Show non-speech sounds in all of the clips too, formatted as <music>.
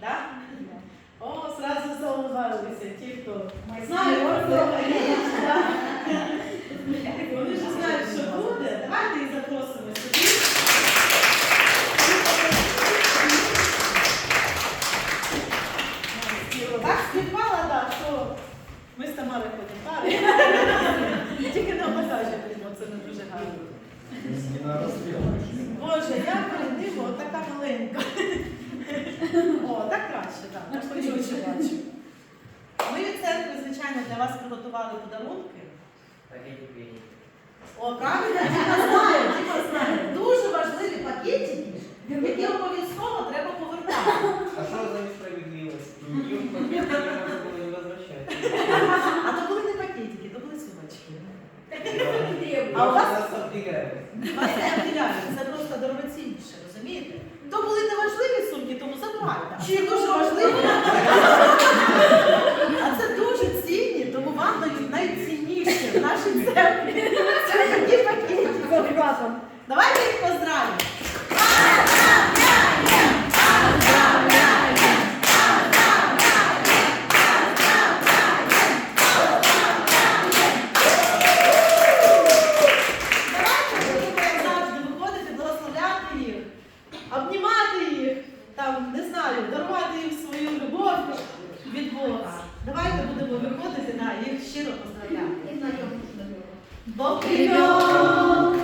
Так? О, сразу зауважилися ті, хто це. Вони ж знають, що буде. Давайте їх запросимо сюди. Так співпала, так, що ми з Тамарою ходимо пари. Тільки на багажі будемо, це не дуже гарно. Боже, я перед ним така маленька. О, так краще, так. Так хоч очі бачу. Ми від церкви, звичайно, для вас приготували подарунки. О, правильно, Діма знає, Діма знає. Дуже важливі пакетики, які обов'язково треба повертати. А что за несправедливость? Им пакеты можно было не возвращать. А то були не пакетики, то були сумочки. А у вас нас обдирают. Вас не обділяють, це просто дорогоцінніше, розумієте? То були неважливі сумки, тому забирайте. Чи дуже важливі? Давайте будемо виходити на їх щиро поздравляти. Бо привел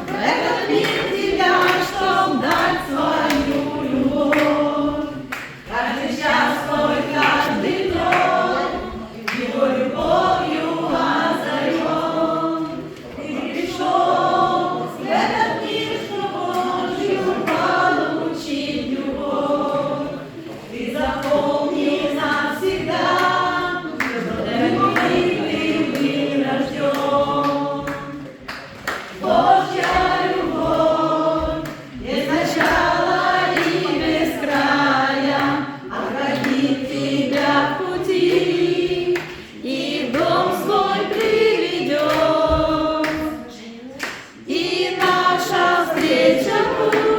Thank you.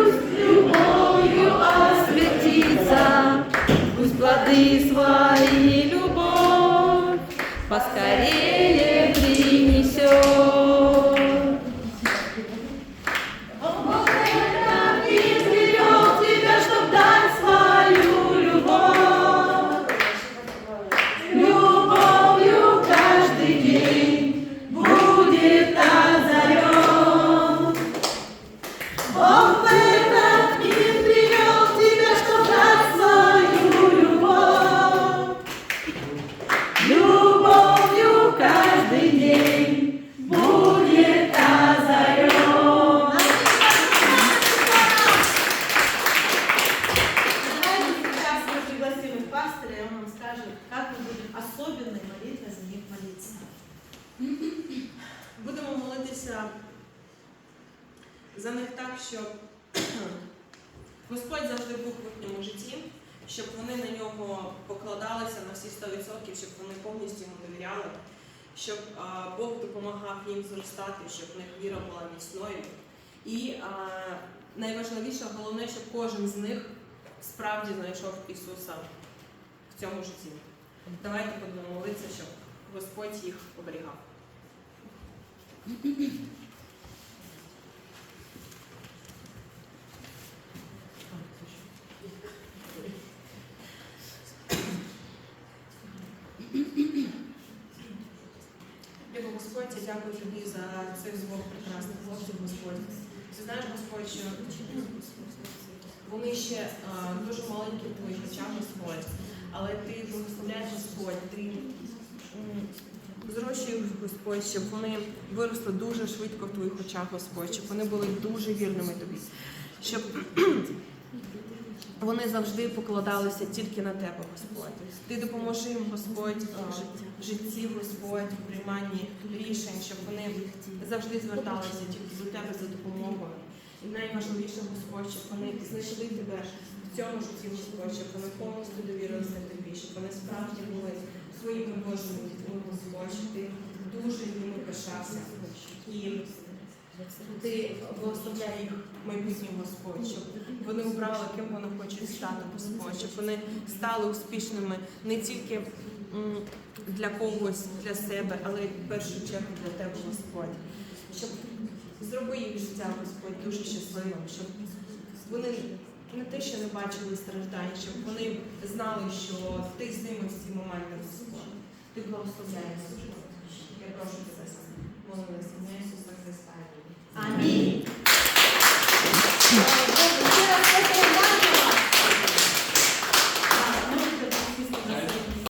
Особенной молитвой за них молиться. Будемо молитися за них так, щоб <clears throat> Господь завжди був в їхньому житті, щоб вони на нього покладалися на всі 100%, щоб вони повністю йому довіряли, щоб Бог допомагав їм зростати, щоб в них віра була міцною. І найважливіше, головне, щоб кожен з них справді знайшов Ісуса в цьому житті. Давайте будемо молитися, щоб Господь їх оберігав. Любо Господь, я дякую тобі за цих двох прекрасних хлопців, Господь. Ти знаєш, Господь, що вони ще а, дуже маленькі в твоїх очах, Господь, але ти благословляєш Господь, ти зрощуєш, Господь, щоб вони виросли дуже швидко в твоїх очах, Господь, щоб вони були дуже вірними тобі, щоб вони завжди покладалися тільки на тебе, Господь. Ти допоможи їм, Господь, в житті, Господь, в прийманні рішень, щоб вони завжди зверталися тільки до тебе за допомогою. І найважливіше, Господь, щоб вони знайшли тебе в цьому житті, Господь, щоб вони повністю довірилися тобі, щоб вони справді були своїми Божими дітьми, Господь, щоб ти дуже ними пишався. І Ти благословляй їх майбутній Господь, щоб вони обрали, ким вони хочуть стати Господь, щоб вони стали успішними не тільки для когось, для себе, але в першу чергу для тебе, Господь. Щоб зроби їх життя, Господь, дуже щасливим, щоб вони не те, що не бачили страждань, щоб вони знали, що ти з ними в ці моменти Господь. Ти благословляєш. Я прошу тебе,